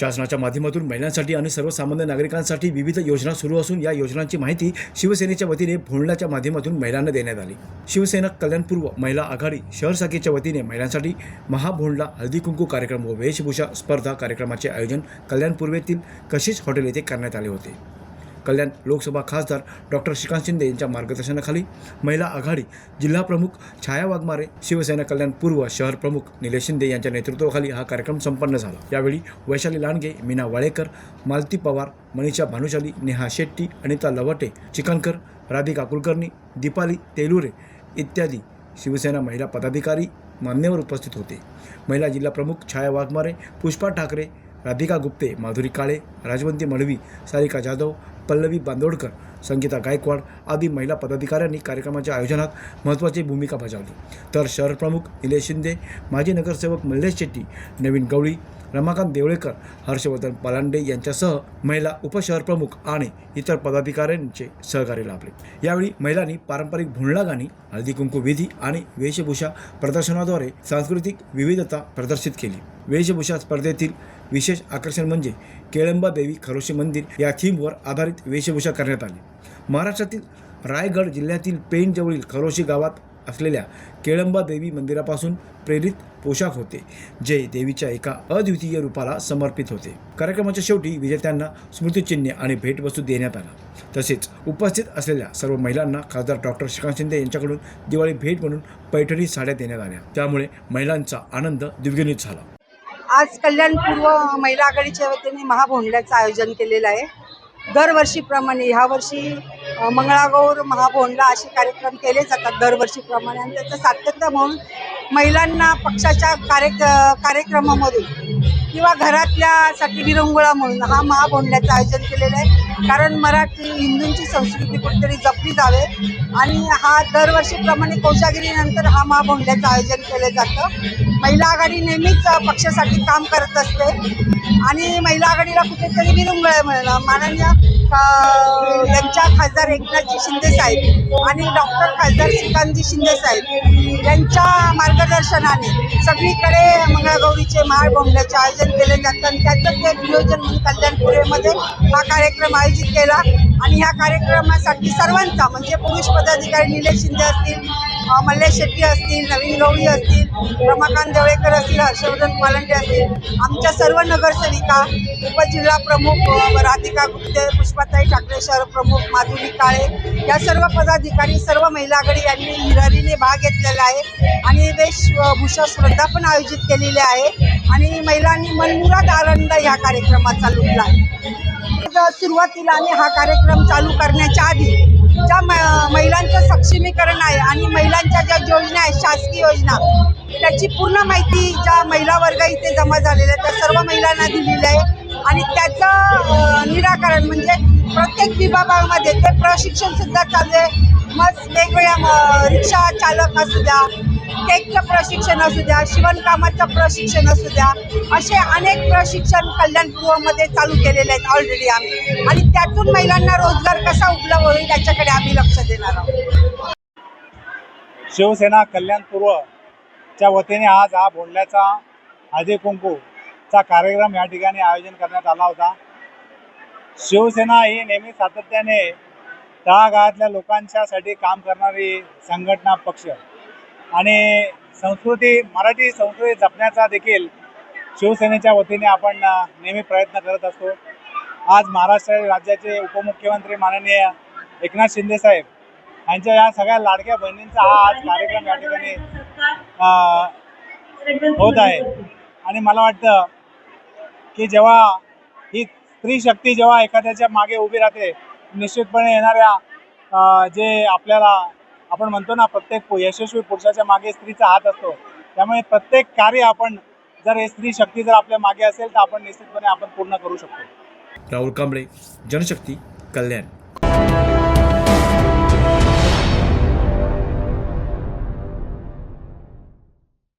शासनाच्या माध्यमातून महिलांसाठी आणि सर्वसामान्य नागरिकांसाठी विविध योजना सुरू असून या योजनांची माहिती शिवसेनेच्या वतीने भोंडल्याच्या माध्यमातून महिलांना देण्यात आली. शिवसेना कल्याणपूर्व महिला आघाडी शहर शाखेच्या वतीने महिलांसाठी महाभोंडला हळदी कुंकू कार्यक्रम व वेशभूषा स्पर्धा कार्यक्रमाचे आयोजन कल्याणपूर्व कशीच हॉटेल येथे करण्यात आले होते. कल्याण लोकसभा खासदार डॉक्टर श्रीकांत शिंदे यांच्या मार्गदर्शनाखाली महिला आघाडी जिल्हा प्रमुख छाया वाघमारे शिवसेना कल्याण पूर्व शहर प्रमुख निलेश शिंदे यांच्या नेतृत्वाखाली हा कार्यक्रम संपन्न झाला. यावेळी वैशाली लांडगे मीना वाळेकर मालती पवार मनीषा भानुशाली नेहा शेट्टी अनिता लवटे चिकनकर राधिका कुलकर्णी दीपाली तेलुरे इत्यादी शिवसेना महिला पदाधिकारी मान्यवर उपस्थित होते. महिला जिल्हा प्रमुख छाया वाघमारे पुष्पा ठाकरे राधिका गुप्ते माधुरी काळे राजवंती मडवी सारिका जाधव पल्लवी बांदोडकर. संगीता गायकवाड आदी महिला पदाधिकाऱ्यांनी कार्यक्रमाच्या आयोजनात महत्त्वाची भूमिका बजावली. तर शहरप्रमुख निलेश शिंदे माजी नगरसेवक मल्लेश शेट्टी नवीन गवळी रमाकांत देवळेकर हर्षवर्धन पलांडे यांच्यासह महिला उपशहरप्रमुख आणि इतर पदाधिकाऱ्यांचे सहकार्य लाभले. यावेळी महिलांनी पारंपरिक भुंडला गाणी हळदी कुंकू विधी आणि वेशभूषा प्रदर्शनाद्वारे सांस्कृतिक विविधता प्रदर्शित केली. वेशभूषा स्पर्धेतील विशेष आकर्षण म्हणजे केळंबा देवी खरोशी मंदिर या थीमवर आधारित वेशभूषा करण्यात आली. महाराष्ट्रातील रायगड जिल्ह्यातील पेणजवळील खरोशी गावात असलेल्या केळंबा देवी मंदिरापासून प्रेरित पोशाख होते जे देवीच्या एका अद्वितीय रूपाला समर्पित होते. कार्यक्रमाच्या शेवटी विजेत्यांना स्मृतिचिन्ह आणि भेटवस्तू देण्यात आला तसेच उपस्थित असलेल्या सर्व महिलांना खासदार डॉक्टर श्रीकांत शिंदे यांच्याकडून दिवाळी भेट म्हणून पैठणी साड्या देण्यात आल्या. त्यामुळे महिलांचा आनंद द्विगुणित झाला. आज कल्याण पूर्व महिला आघाडीच्या वतीने महाभोंडल्याचं आयोजन केलेलं आहे. दरवर्षीप्रमाणे ह्या वर्षी मंगळागौर महाभोंडला असे कार्यक्रम केले जातात दरवर्षीप्रमाणे. आणि त्याचं सातत्य म्हणून महिलांना पक्षाच्या कार्य कार्यक्रमामधून किंवा घरातल्यासाठी विरंगुळा म्हणून हा महाभोंडल्याचं आयोजन केलेलं आहे. कारण मराठी हिंदूंची संस्कृती कुठेतरी जपली जावे. आणि हा दरवर्षीप्रमाणे कोशागिरीनंतर हा महाभोंडल्याचं आयोजन केलं जातं. महिला आघाडी नेहमीच पक्षासाठी काम करत असते. आणि महिला आघाडीला कुठेतरी विरंगुळा मिळणं माननीय यांच्या खासदार एकनाथजी शिंदे साहेब आणि डॉक्टर खासदार श्रीकांतजी शिंदे साहेब यांच्या मार्गदर्शनाने सगळीकडे मंगळागौरीचे माळ बोंबल्याचे आयोजन केले जातं. आणि त्याचंच एक नियोजन म्हणून कल्याणपुरेमध्ये हा कार्यक्रम आयोजित केला. आणि ह्या कार्यक्रमासाठी सर्वांचा म्हणजे पुरुष पदाधिकारी निलेश शिंदे असतील मल्लेश शेट्टी असतील नवीन गवळी असतील रमाकांत जवळेकर असतील हर्षवर्धन पालंडे असतील आमच्या सर्व नगरसेविका उपजिल्हा प्रमुख राधिका गुप्ते पुष्पाताई ठाकरे शहर प्रमुख माधुरी काळे या सर्व पदाधिकारी सर्व महिला आघाडी यांनी हिरारीने भाग घेतलेला आहे. आणि वेशभूषा स्पर्धा पण आयोजित केलेली आहे. आणि महिलांनी मनमुराद आनंद ह्या कार्यक्रमात लुटला आहे. सुरुवातीला आम्ही हा कार्यक्रम चालू करण्याच्या आधी सक्षमीकरण आहे आणि महिलांच्या ज्या योजना आहेत शासकीय योजना त्याची पूर्ण माहिती ज्या महिला वर्ग इथे जमा झालेल्या आहे त्या सर्व महिलांना दिलेली आहे. आणि त्याचं निराकरण म्हणजे प्रत्येक विभागामध्ये ते प्रशिक्षण सुद्धा चालू आहे. मग वेगवेगळ्या म- रिक्षा चालक असू द्या टेकचं प्रशिक्षण असू द्या शिवणकामाचं प्रशिक्षण असू द्या असे अनेक प्रशिक्षण कल्याणपूर्वमध्ये चालू केलेले आहेत ऑलरेडी आम्ही. आणि त्यातून महिलांना रोजगार कसा उपलब्ध होईल याच्याकडे आम्ही लक्ष देणार आहोत. शिवसेना कल्याण पूर्वच्या वतीने आज हा बोंडल्याचा हळदी कुंकूचा कार्यक्रम या ठिकाणी आयोजन करण्यात आला होता. शिवसेना ही नेहमी सातत्याने तळागाळातल्या लोकांच्यासाठी काम करणारी संघटना पक्ष. आणि संस्कृती मराठी संस्कृती जपण्याचा देखील शिवसेनेच्या वतीने आपण नेहमी प्रयत्न करत असतो. आज महाराष्ट्र राज्याचे उपमुख्यमंत्री माननीय एकनाथ शिंदे साहेब यांच्या या सगळ्या लाडक्या बहिणींचा हा आज कार्यक्रम या ठिकाणी होत आहे. आणि मला वाटतं की जेव्हा ही स्त्री शक्ती जेव्हा एखाद्याच्या मागे उभी राहते निश्चितपणे येणाऱ्या जे आपल्याला आपण म्हणतो ना प्रत्येक यशस्वी पुरुषाच्या मागे स्त्रीचा हात असतो. त्यामुळे प्रत्येक कार्य आपण जर हे स्त्री शक्ती जर आपल्या मागे असेल तर आपण निश्चितपणे आपण पूर्ण करू शकतो. राहुल कांबळे जनशक्ती कल्याण.